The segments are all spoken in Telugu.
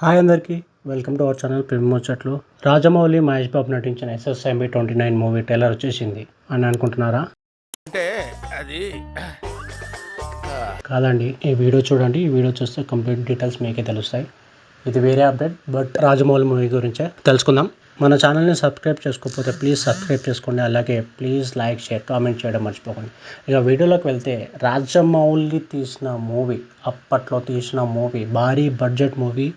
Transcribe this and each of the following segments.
హాయ్ అందరికీ welcome to our channel film ముచ్చట్లు. రాజమౌళి మహేష్ బాబు నటించిన SSMB twenty nine movie trailer వచ్చేసింది. అని అనుకుంటున్నారా? అంటే అది కాదండి ఈ వీడియో చూడండి. ఈ వీడియో చూస్తే కంప్లీట్ డీటెయిల్స్ మీకే తెలుస్తాయి. ఇది వేరే అప్డేట్ బట్ రాజమౌళి మూవీ గురించే తెలుసుకుందాం. మన ఛానల్ని సబ్స్క్రైబ్ చేసుకోకపోతే ప్లీజ్ సబ్స్క్రైబ్ చేసుకోండి. అలాగే ప్లీజ్ లైక్ షేర్ కామెంట్ చేయడం మర్చిపోకండి. ఇక వీడియోలోకి వెళ్తే రాజమౌళి తీసిన మూవీ అప్పట్లో తీసిన మూవీ భారీ బడ్జెట్ మూవీ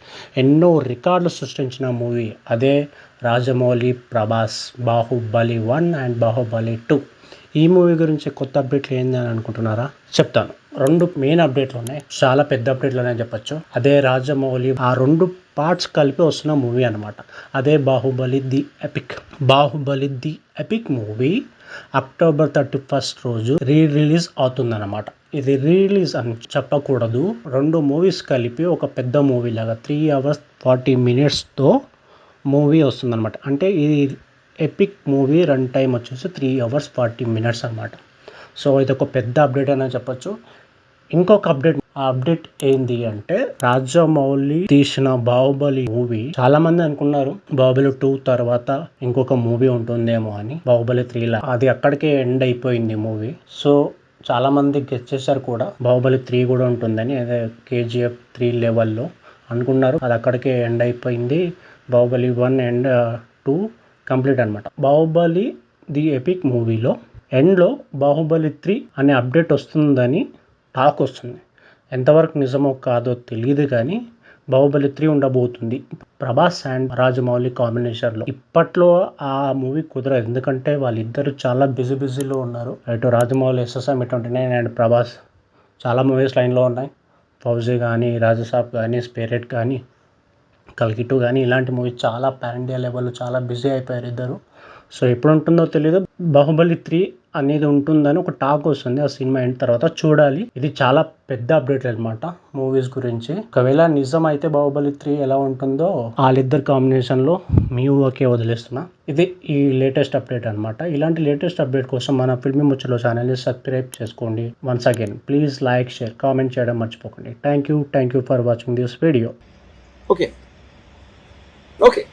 ఎన్నో రికార్డులు సృష్టించిన మూవీ అదే Rajamouli Prabhas Baahubali one and Baahubali two ఈ మూవీ గురించి కొత్త అప్డేట్లు ఏంది అని అనుకుంటున్నారా? చెప్తాను. రెండు మెయిన్ అప్డేట్లు ఉన్నాయి. చాలా పెద్ద అప్డేట్లు అని చెప్పొచ్చు. అదే రాజమౌళి ఆ రెండు పార్ట్స్ కలిపి వస్తున్న మూవీ అనమాట అదే Baahubali the epic. Baahubali the epic movie October thirty first రోజు రీ రిలీజ్ అవుతుందన్నమాట. ఇది రిలీజ్ అని చెప్పకూడదు. రెండు మూవీస్ కలిపి ఒక పెద్ద మూవీ లాగా త్రీ అవర్స్ ఫార్టీ మినిట్స్తో మూవీ వస్తుందన్నమాట. అంటే ఇది ఎపిక్ మూవీ రన్ టైం వచ్చేసి త్రీ అవర్స్ ఫార్టీ మినిట్స్ అనమాట సో ఇది ఒక పెద్ద అప్డేట్ అనే చెప్పొచ్చు. ఇంకొక అప్డేట్ ఆ అప్డేట్ ఏంది అంటే రాజమౌళి తీసిన బాహుబలి మూవీ చాలా మంది అనుకున్నారు బాహుబలి టూ తర్వాత ఇంకొక మూవీ ఉంటుందేమో అని బాహుబలి త్రీలా అది అక్కడికే ఎండ్ అయిపోయింది మూవీ సో చాలా మంది గెస్ చేశారు కూడా బాహుబలి త్రీ కూడా ఉంటుందని అదే కేజీఎఫ్ త్రీ లెవెల్లో అనుకున్నారు. అది అక్కడికే ఎండ్ అయిపోయింది. Baahubali one and two complete అనమాట బాహుబలి ది ఎపిక్ మూవీలో ఎండ్లో బాహుబలి త్రీ అనే అప్డేట్ వస్తుందని టాక్ వస్తుంది. ఎంతవరకు నిజమో కాదో తెలియదు కానీ బాహుబలి త్రీ ఉండబోతుంది. ప్రభాస్ అండ్ రాజమౌళి కాంబినేషన్లో. ఇప్పట్లో ఆ మూవీ కుదరదు. ఎందుకంటే వాళ్ళిద్దరు చాలా బిజీ బిజీలో ఉన్నారు. అటు Rajamouli SSM twenty nine and Prabhas చాలా మూవీస్ లైన్లో ఉన్నాయి. ఫౌజీ కానీ రాజసాబ్ కానీ స్పేరెట్ కానీ కల్కి టూ కానీ ఇలాంటి మూవీస్ చాలా పాన్ ఇండియా లెవెల్లో చాలా బిజీ అయిపోయారు ఇద్దరు. సో ఎప్పుడు ఉంటుందో తెలియదు బాహుబలి త్రీ అనేది ఉంటుందని ఒక టాక్ వస్తుంది. ఆ సినిమా అయిన తర్వాత చూడాలి. ఇది చాలా పెద్ద అప్డేట్ అనమాట మూవీస్ గురించి. ఒకవేళ నిజం అయితే బాహుబలి త్రీ ఎలా ఉంటుందో వాళ్ళిద్దరు కాంబినేషన్లో మీ ఊకే వదిలేస్తున్నా. ఇది ఈ లేటెస్ట్ అప్డేట్ అనమాట ఇలాంటి లేటెస్ట్ అప్డేట్ కోసం మన ఫిల్మీ ముచ్చలో ఛానల్ని సబ్స్క్రైబ్ చేసుకోండి. Once again please like share comment చేయడం మర్చిపోకండి. Thank you thank you for watching this video okay Okay.